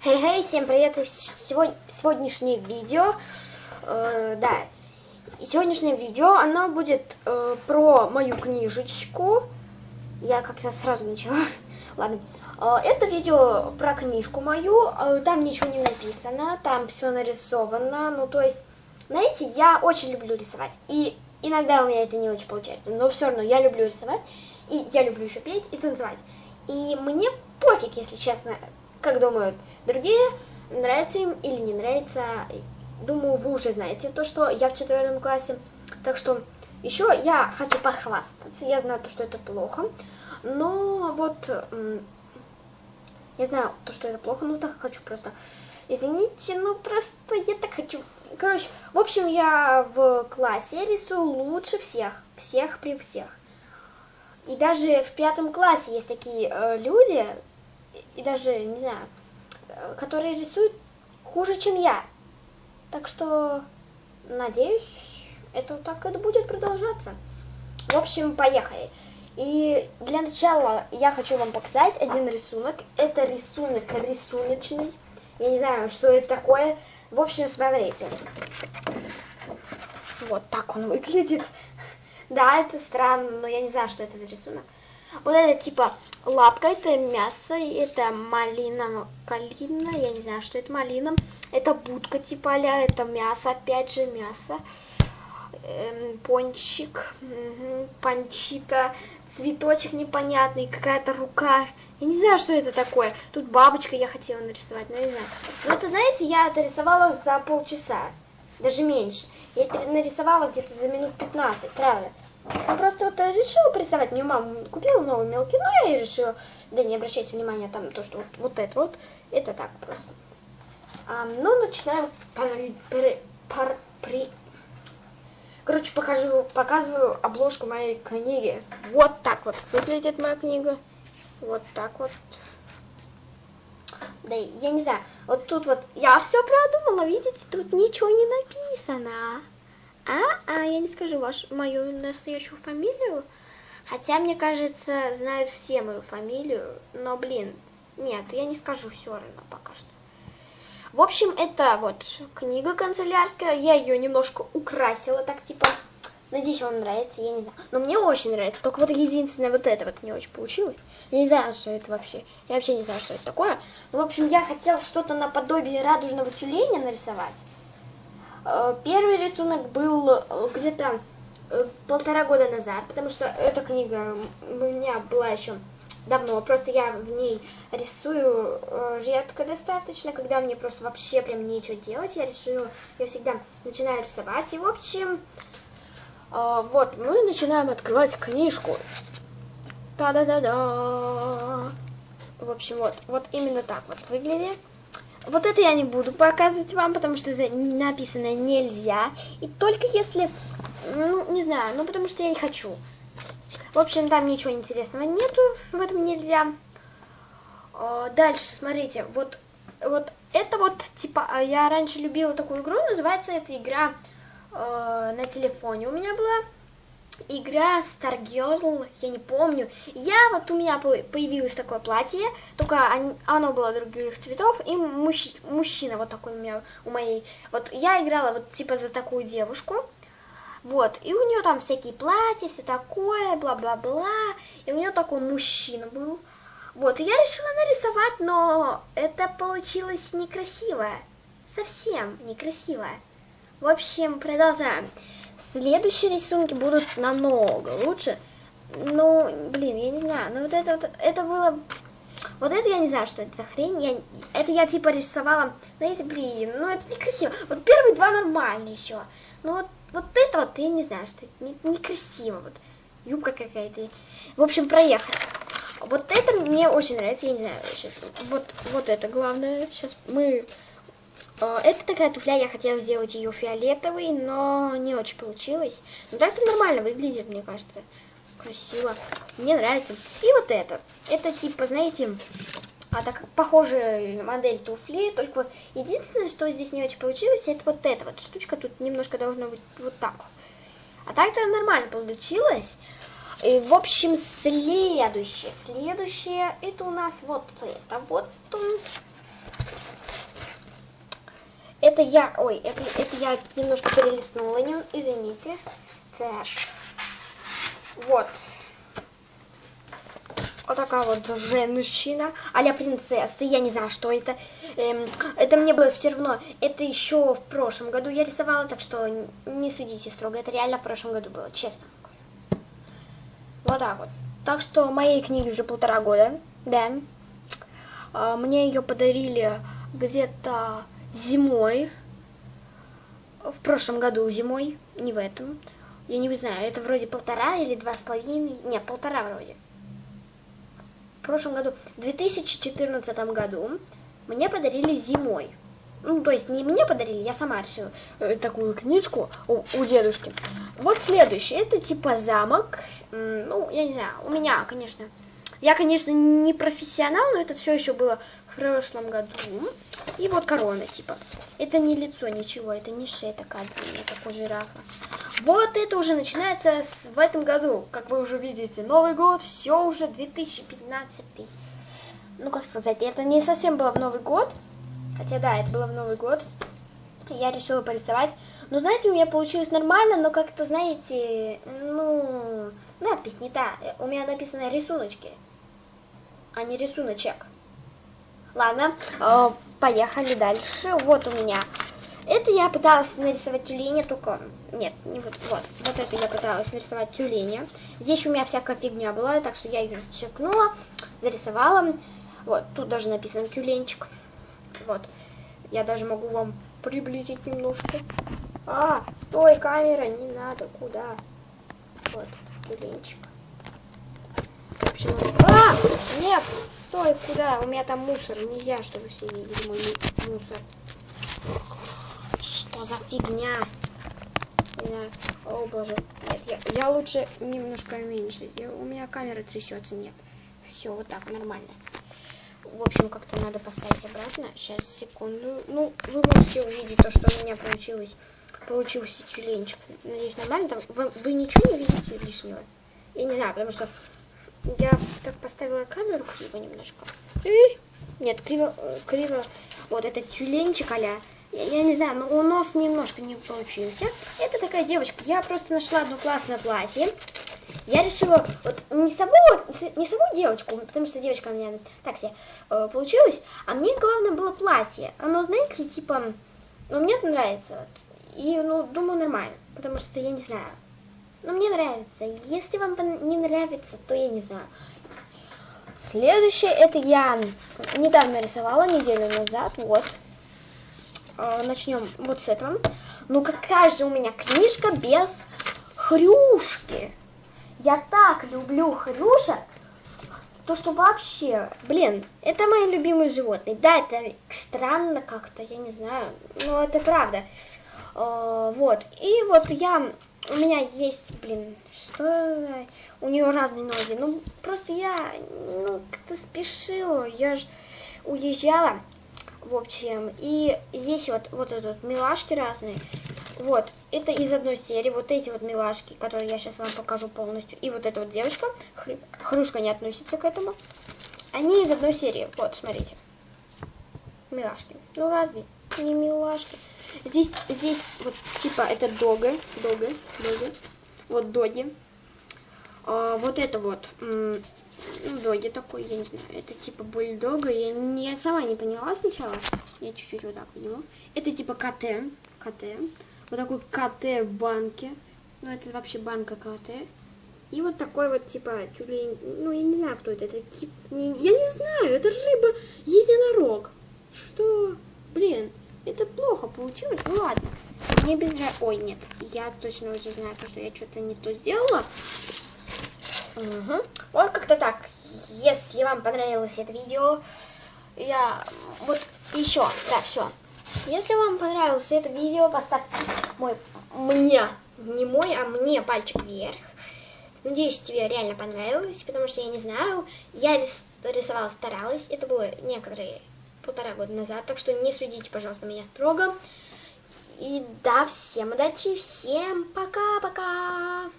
Хей-хей, всем привет! Сегодня, сегодняшнее видео, э, да, и сегодняшнее видео, оно будет э, про мою книжечку. Я как-то сразу начала. Ладно. Э, это видео про книжку мою, э, там ничего не написано, там все нарисовано, ну то есть, знаете, я очень люблю рисовать, и иногда у меня это не очень получается, но все равно я люблю рисовать, и я люблю еще петь и танцевать. И мне пофиг, если честно, как думают другие, нравится им или не нравится. Думаю, вы уже знаете то, что я в четвертом классе. Так что еще я хочу похвастаться. Я знаю то, что это плохо. Но вот я знаю то, что это плохо, но так хочу просто. Извините, ну просто я так хочу. Короче, в общем, я в классе рисую лучше всех. Всех при всех. И даже в пятом классе есть такие э, люди, и даже, не знаю, которые рисуют хуже, чем я. Так что, надеюсь, это так и будет продолжаться. В общем, поехали. И для начала я хочу вам показать один рисунок. Это рисунок рисуночный. Я не знаю, что это такое. В общем, смотрите. Вот так он выглядит. Да, это странно, но я не знаю, что это за рисунок. Вот это типа лапка, это мясо, это малина, калина, я не знаю, что это малина. Это будка типа а это мясо, опять же мясо. Эм, пончик, угу, панчита, цветочек непонятный, какая-то рука. Я не знаю, что это такое. Тут бабочка я хотела нарисовать, но не знаю. Но это, знаете, я это рисовала за полчаса, даже меньше. Я это нарисовала где-то за минут 15, правда. Просто вот решила приставать. Мне мама купила новый мелкий, но я и решила, да не обращайте внимания там то, что вот, вот это вот, это так просто. А, ну, начинаем пари, пари, пар, при... Короче, покажу, показываю обложку моей книги. Вот так вот выглядит моя книга. Вот так вот. Да, я не знаю, вот тут вот я все продумала, видите, тут ничего не написано. А, а я не скажу вашу, мою настоящую фамилию. Хотя, мне кажется, знают все мою фамилию. Но, блин, нет, я не скажу все равно пока что. В общем, это вот книга канцелярская. Я ее немножко украсила, так типа. Надеюсь, вам нравится, я не знаю. Но мне очень нравится. Только вот единственное, вот это вот не очень получилось. Я не знаю, что это вообще. Я вообще не знаю, что это такое. Ну, в общем, я хотела что-то наподобие радужного тюленя нарисовать. Э, первый рисунок был э, где-то э, полтора года назад, потому что эта книга у меня была еще давно, просто я в ней рисую редко достаточно, когда мне просто вообще прям нечего делать, я решила, я всегда начинаю рисовать, и в общем, вот, мы начинаем открывать книжку. Та-да-да-да. В общем, вот, вот именно так вот выглядит. Вот это я не буду показывать вам, потому что это написано нельзя. И только если, ну, не знаю, ну, потому что я не хочу. В общем, там ничего интересного нету, в этом нельзя. Дальше, смотрите, вот, вот это вот, типа, я раньше любила такую игру, называется эта игра э, на телефоне у меня была игра Stargirl, я не помню. Я вот у меня появилось такое платье, только оно было других цветов, и мужч, мужчина вот такой у меня, у моей. Вот я играла вот типа за такую девушку, вот, и у нее там всякие платья, все такое, бла-бла-бла, и у нее такой мужчина был. Вот, и я решила нарисовать, но это получилось некрасивое, совсем некрасивое. В общем, продолжаем. Следующие рисунки будут намного лучше. Ну, блин, я не знаю. Ну, вот это вот, это было... Вот это я не знаю, что это за хрень. Я, это я типа рисовала... Знаете, блин, ну это некрасиво. Вот первые два нормальные еще. Ну вот, вот это вот, я не знаю, что это не, некрасиво. Вот юбка какая-то. В общем, проехали. Вот это мне очень нравится, я не знаю, сейчас. Вот, вот это главное. Сейчас мы это такая туфля, я хотела сделать ее фиолетовой, но не очень получилось. Но так-то нормально выглядит, мне кажется. Красиво. Мне нравится. И вот это. Это типа, знаете, а так похожая модель туфли, только вот единственное, что здесь не очень получилось, это вот эта вот штучка тут немножко должна быть вот так вот. А так-то нормально получилось. И, в общем, следующее, следующее, это у нас вот это вот. Это я, ой, это, это я немножко перелистнула, не, извините. Так, вот. Вот такая вот женщина, а принцесса, я не знаю, что это. Эм, это мне было все равно, это еще в прошлом году я рисовала, так что не судите строго, это реально в прошлом году было, честно. Вот так вот. Так что моей книге уже полтора года, да. А, мне ее подарили где-то зимой, в прошлом году зимой, не в этом. Я не знаю, это вроде полтора или два с половиной, нет, полтора вроде прошлом году, в 2014 году мне подарили зимой. Ну, то есть не мне подарили, я сама решила э, такую книжку у, у дедушки. Вот следующий, это типа замок. Ну, я не знаю, у меня, конечно, я, конечно, не профессионал, но это все еще было в прошлом году. И вот корона, типа. Это не лицо, ничего, это не шея такая длинная, как у жирафа. Вот это уже начинается с, в этом году, как вы уже видите. Новый год, все уже 2015. Ну, как сказать, это не совсем было в Новый год. Хотя, да, это было в Новый год. Я решила порисовать. Ну, знаете, у меня получилось нормально, но как-то, знаете, ну, надпись не та. У меня написано рисуночки, а не рисуночек. Ладно, э, поехали дальше. Вот у меня. Это я пыталась нарисовать тюленя, только... Нет, не вот, вот. Вот это я пыталась нарисовать тюленя. Здесь у меня всякая фигня была, так что я ее расчеркнула, зарисовала. Вот, тут даже написано тюленчик. Вот. Я даже могу вам приблизить немножко. А, стой, камера, не надо, куда? Вот, тюленчик. В общем, а, нет, стой, куда? У меня там мусор, нельзя, чтобы все видели мой мусор. Что за фигня? Не О боже. Нет, я, я лучше немножко меньше. Я, у меня камера трясется, нет. Все, вот так, нормально. В общем, как-то надо поставить обратно. Сейчас, секунду. Ну, вы можете увидеть то, что у меня получилось. Получился тюленчик. Надеюсь, нормально. Там, вы, вы ничего не видите лишнего? Я не знаю, потому что я так поставила камеру криво немножко. Нет, криво, э, криво. Вот этот тюленчик а я, я не знаю, но у нас немножко не получился. Это такая девочка. Я просто нашла одно классное платье. Я решила вот не саму, не саму девочку, потому что девочка у меня так себе э, получилась, а мне главное было платье. Оно, знаете, типа, ну, мне это нравится. Вот. И, ну, думаю, нормально, потому что я не знаю. Но мне нравится. Если вам не нравится, то я не знаю. Следующее, это я недавно рисовала, неделю назад, вот. Э, начнем вот с этого. Ну какая же у меня книжка без хрюшки? Я так люблю хрюшек, то что вообще, блин, это мои любимые животные. Да, это странно как-то, я не знаю, но это правда. Э, вот, и вот я, у меня есть, блин, что у нее разные ноги. Ну, просто я, ну, как-то спешила, я же уезжала, в общем, и здесь вот, вот этот милашки разные. Вот, это из одной серии, вот эти вот милашки, которые я сейчас вам покажу полностью, и вот эта вот девочка, хрю, хрюшка не относится к этому, они из одной серии, вот, смотрите, милашки, ну разве не милашки? Здесь, здесь вот типа это дога, дога, дога, вот доги, а, вот это вот, ну, доги такой, я не знаю, это типа бульдога, я, не, я сама не поняла сначала, я чуть-чуть вот так поняла. Это типа КТ, КТ, вот такой КТ в банке, ну это вообще банка КТ. И вот такой вот типа тюлень, ну я не знаю, кто это, это кит, я не знаю, это рыба единорог. Что, плохо получилось, ну ладно. Мне без... Ой, нет, я точно уже знаю, то, что я что-то не то сделала. Угу. Вот как-то так. Если вам понравилось это видео, я вот еще, да, все. Если вам понравилось это видео, поставьте мой, мне, не мой, а мне пальчик вверх. Надеюсь, тебе реально понравилось, потому что я не знаю, я рисовала, старалась, это было некоторые полтора года назад, так что не судите, пожалуйста, меня строго. И да, всем удачи, всем пока-пока!